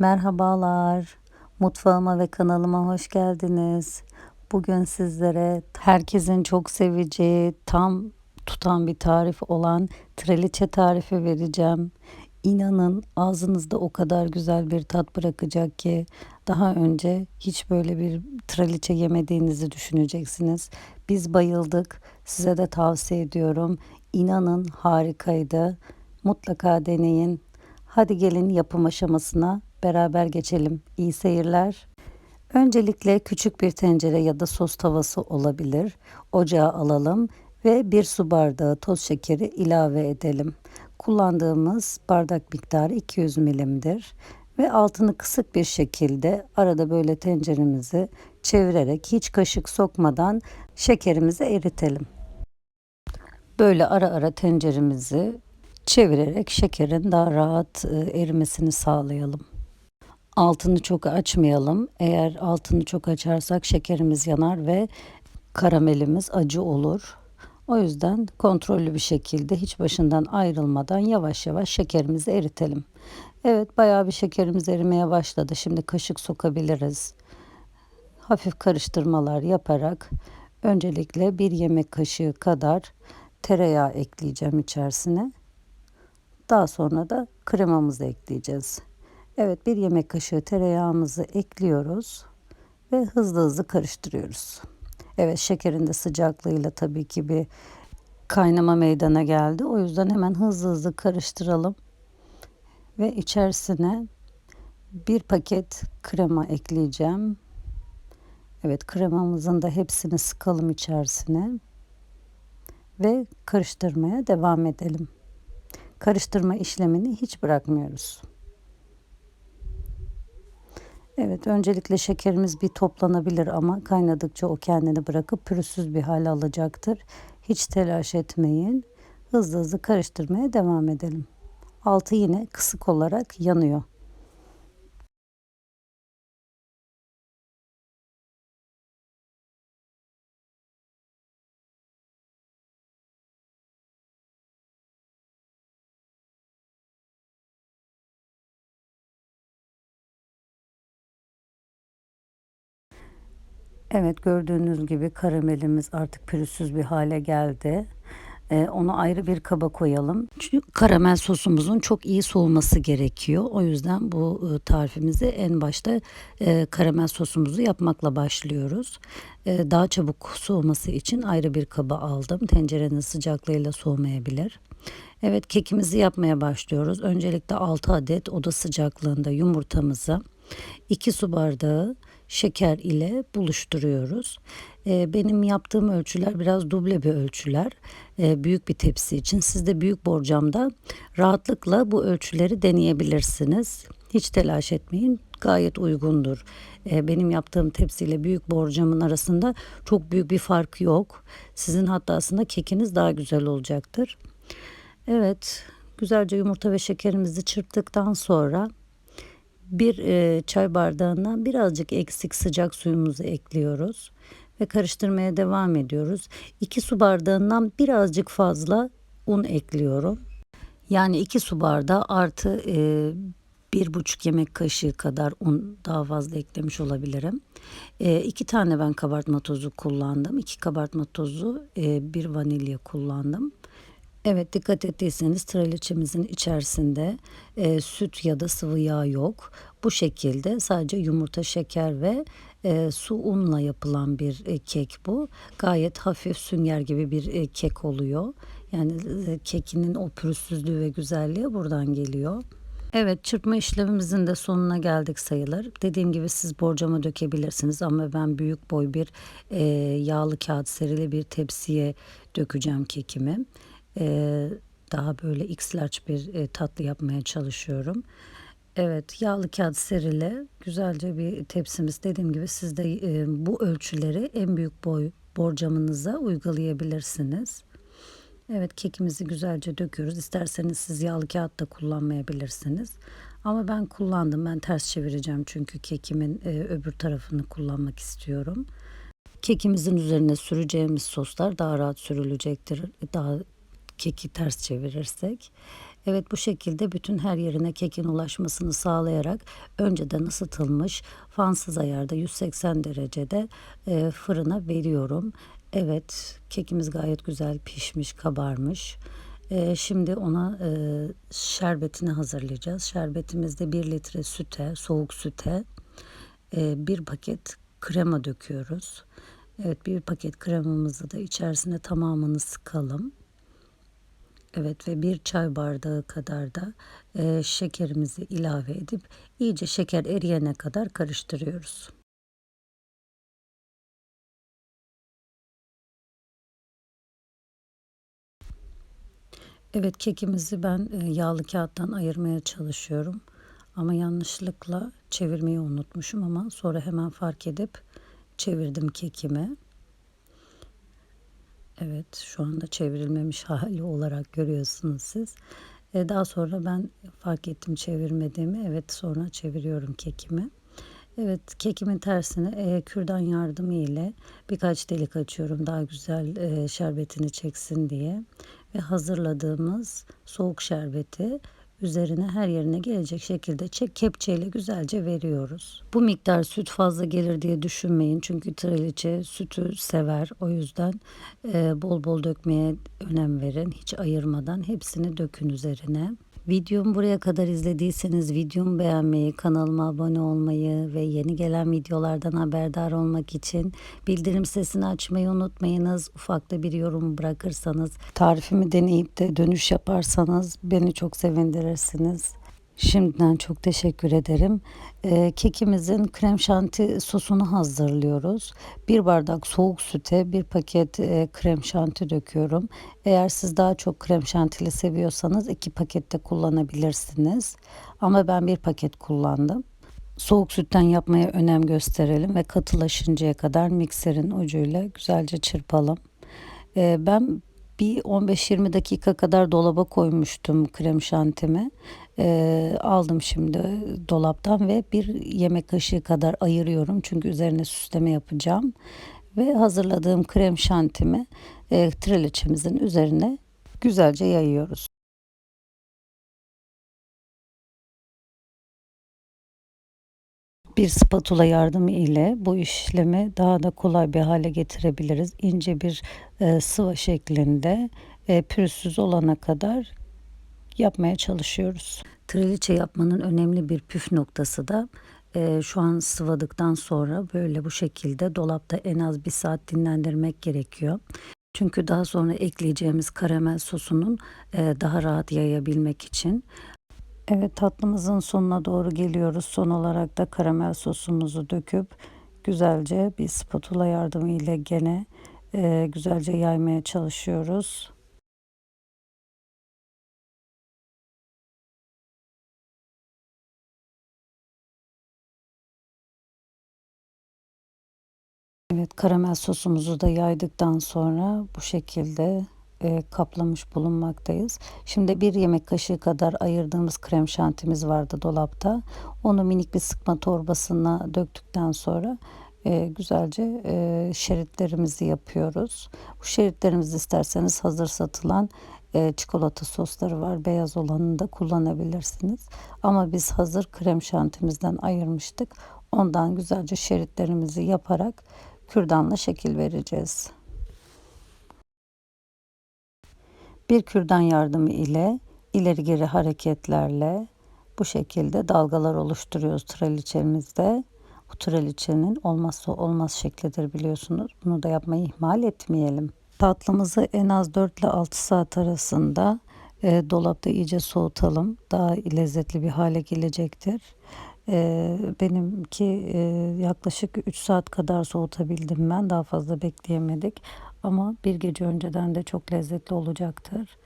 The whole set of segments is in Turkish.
Merhabalar. Mutfağıma ve kanalıma hoş geldiniz. Bugün sizlere herkesin çok seveceği, tam tutan bir tarif olan traliçe tarifi vereceğim. İnanın ağzınızda o kadar güzel bir tat bırakacak ki daha önce hiç böyle bir traliçe yemediğinizi düşüneceksiniz. Biz bayıldık. Size de tavsiye ediyorum. İnanın harikaydı. Mutlaka deneyin. Hadi gelin yapım aşamasına beraber geçelim. İyi seyirler. Öncelikle küçük bir tencere ya da sos tavası olabilir. Ocağa alalım ve bir su bardağı toz şekeri ilave edelim. Kullandığımız bardak miktarı 200 milimdir ve altını kısık bir şekilde arada böyle tenceremizi çevirerek hiç kaşık sokmadan şekerimizi eritelim. Böyle ara ara tenceremizi çevirerek şekerin daha rahat e, erimesini sağlayalım. Altını çok açmayalım. Eğer altını çok açarsak şekerimiz yanar ve karamelimiz acı olur. O yüzden kontrollü bir şekilde hiç başından ayrılmadan yavaş yavaş şekerimizi eritelim. Evet bayağı bir şekerimiz erimeye başladı. Şimdi kaşık sokabiliriz. Hafif karıştırmalar yaparak öncelikle bir yemek kaşığı kadar tereyağı ekleyeceğim içerisine. Daha sonra da kremamızı ekleyeceğiz. Evet bir yemek kaşığı tereyağımızı ekliyoruz ve hızlı hızlı karıştırıyoruz. Evet şekerin de sıcaklığıyla tabii ki bir kaynama meydana geldi. O yüzden hemen hızlı hızlı karıştıralım. Ve içerisine bir paket krema ekleyeceğim. Evet kremamızın da hepsini sıkalım içerisine. Ve karıştırmaya devam edelim. Karıştırma işlemini hiç bırakmıyoruz. Evet öncelikle şekerimiz bir toplanabilir ama kaynadıkça o kendini bırakıp pürüzsüz bir hal alacaktır. Hiç telaş etmeyin. Hızlı hızlı karıştırmaya devam edelim. Altı yine kısık olarak yanıyor. Evet gördüğünüz gibi karamelimiz artık pürüzsüz bir hale geldi. Ee, onu ayrı bir kaba koyalım. Çünkü karamel sosumuzun çok iyi soğuması gerekiyor. O yüzden bu e, tarifimizi en başta e, karamel sosumuzu yapmakla başlıyoruz. E, daha çabuk soğuması için ayrı bir kaba aldım. Tencerenin sıcaklığıyla soğumayabilir. Evet kekimizi yapmaya başlıyoruz. Öncelikle 6 adet oda sıcaklığında yumurtamızı 2 su bardağı şeker ile buluşturuyoruz. Ee, benim yaptığım ölçüler biraz duble bir ölçüler. Ee, büyük bir tepsi için. Siz de büyük borcamda rahatlıkla bu ölçüleri deneyebilirsiniz. Hiç telaş etmeyin. Gayet uygundur. Ee, benim yaptığım tepsiyle büyük borcamın arasında çok büyük bir fark yok. Sizin hatta aslında kekiniz daha güzel olacaktır. Evet, güzelce yumurta ve şekerimizi çırptıktan sonra bir e, çay bardağından birazcık eksik sıcak suyumuzu ekliyoruz ve karıştırmaya devam ediyoruz. 2 su bardağından birazcık fazla un ekliyorum. Yani 2 su bardağı artı e, bir buçuk yemek kaşığı kadar un daha fazla eklemiş olabilirim. E, tane ben kabartma tozu kullandım. İki kabartma tozu, e, bir vanilya kullandım. Evet dikkat ettiyseniz traliçemizin içerisinde e, süt ya da sıvı yağ yok. Bu şekilde sadece yumurta, şeker ve e, su unla yapılan bir e, kek bu. Gayet hafif sünger gibi bir e, kek oluyor. Yani e, kekinin o pürüzsüzlüğü ve güzelliği buradan geliyor. Evet çırpma işlemimizin de sonuna geldik sayılır. Dediğim gibi siz borcama dökebilirsiniz ama ben büyük boy bir e, yağlı kağıt serili bir tepsiye dökeceğim kekimi e, daha böyle x large bir e, tatlı yapmaya çalışıyorum. Evet yağlı kağıt serile güzelce bir tepsimiz dediğim gibi siz de e, bu ölçüleri en büyük boy borcamınıza uygulayabilirsiniz. Evet kekimizi güzelce döküyoruz. İsterseniz siz yağlı kağıt da kullanmayabilirsiniz. Ama ben kullandım. Ben ters çevireceğim çünkü kekimin e, öbür tarafını kullanmak istiyorum. Kekimizin üzerine süreceğimiz soslar daha rahat sürülecektir. Daha keki ters çevirirsek. Evet bu şekilde bütün her yerine kekin ulaşmasını sağlayarak önceden ısıtılmış fansız ayarda 180 derecede e, fırına veriyorum. Evet kekimiz gayet güzel pişmiş kabarmış. E, şimdi ona e, şerbetini hazırlayacağız. Şerbetimizde 1 litre süte, soğuk süte e, bir paket krema döküyoruz. Evet bir paket kremamızı da içerisine tamamını sıkalım. Evet ve bir çay bardağı kadar da e, şekerimizi ilave edip iyice şeker eriyene kadar karıştırıyoruz. Evet kekimizi ben e, yağlı kağıttan ayırmaya çalışıyorum. Ama yanlışlıkla çevirmeyi unutmuşum ama sonra hemen fark edip çevirdim kekimi. Evet şu anda çevrilmemiş hali olarak görüyorsunuz siz. E, daha sonra ben fark ettim çevirmediğimi. Evet sonra çeviriyorum kekimi. Evet kekimin tersine e, kürdan yardımı ile birkaç delik açıyorum daha güzel e, şerbetini çeksin diye. Ve hazırladığımız soğuk şerbeti üzerine her yerine gelecek şekilde çek kepçeyle güzelce veriyoruz. Bu miktar süt fazla gelir diye düşünmeyin çünkü traliçe sütü sever. O yüzden e, bol bol dökmeye önem verin. Hiç ayırmadan hepsini dökün üzerine. Videomu buraya kadar izlediyseniz videomu beğenmeyi, kanalıma abone olmayı ve yeni gelen videolardan haberdar olmak için bildirim sesini açmayı unutmayınız. Ufak da bir yorum bırakırsanız, tarifimi deneyip de dönüş yaparsanız beni çok sevindirirsiniz. Şimdiden çok teşekkür ederim. Ee, kekimizin krem şanti sosunu hazırlıyoruz. Bir bardak soğuk süte bir paket e, krem şanti döküyorum. Eğer siz daha çok krem şantili seviyorsanız iki pakette kullanabilirsiniz. Ama ben bir paket kullandım. Soğuk sütten yapmaya önem gösterelim ve katılaşıncaya kadar mikserin ucuyla güzelce çırpalım. Ee, ben bir 15-20 dakika kadar dolaba koymuştum krem şantimi. Ee, aldım şimdi dolaptan ve bir yemek kaşığı kadar ayırıyorum. Çünkü üzerine süsleme yapacağım. Ve hazırladığım krem şantimi e, triliçemizin üzerine güzelce yayıyoruz. Bir spatula yardımı ile bu işlemi daha da kolay bir hale getirebiliriz. İnce bir e, sıva şeklinde e, pürüzsüz olana kadar yapmaya çalışıyoruz. Triliçe yapmanın önemli bir püf noktası da e, şu an sıvadıktan sonra böyle bu şekilde dolapta en az bir saat dinlendirmek gerekiyor. Çünkü daha sonra ekleyeceğimiz karamel sosunun e, daha rahat yayabilmek için Evet tatlımızın sonuna doğru geliyoruz. Son olarak da karamel sosumuzu döküp güzelce bir spatula yardımı ile gene e, güzelce yaymaya çalışıyoruz. Evet karamel sosumuzu da yaydıktan sonra bu şekilde e, kaplamış bulunmaktayız. Şimdi bir yemek kaşığı kadar ayırdığımız krem şantimiz vardı dolapta. Onu minik bir sıkma torbasına döktükten sonra e, güzelce e, şeritlerimizi yapıyoruz. Bu şeritlerimizi isterseniz hazır satılan e, çikolata sosları var. Beyaz olanını da kullanabilirsiniz. Ama biz hazır krem şantimizden ayırmıştık. Ondan güzelce şeritlerimizi yaparak kürdanla şekil vereceğiz. Bir kürdan yardımı ile ileri geri hareketlerle bu şekilde dalgalar oluşturuyoruz traliçemizde. Bu traliçenin olmazsa olmaz şeklidir biliyorsunuz. Bunu da yapmayı ihmal etmeyelim. Tatlımızı en az 4 ile 6 saat arasında e, dolapta iyice soğutalım. Daha lezzetli bir hale gelecektir. E, benimki e, yaklaşık 3 saat kadar soğutabildim ben. Daha fazla bekleyemedik. Ama bir gece önceden de çok lezzetli olacaktır.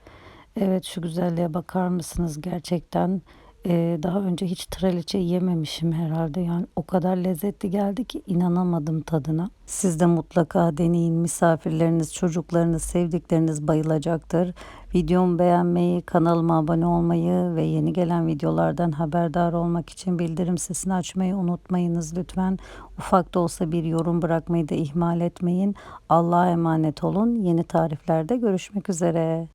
Evet şu güzelliğe bakar mısınız? Gerçekten e, daha önce hiç traliçe yememişim herhalde. Yani o kadar lezzetli geldi ki inanamadım tadına. Siz de mutlaka deneyin. Misafirleriniz, çocuklarınız, sevdikleriniz bayılacaktır. Videomu beğenmeyi, kanalıma abone olmayı ve yeni gelen videolardan haberdar olmak için bildirim sesini açmayı unutmayınız lütfen. Ufak da olsa bir yorum bırakmayı da ihmal etmeyin. Allah'a emanet olun. Yeni tariflerde görüşmek üzere.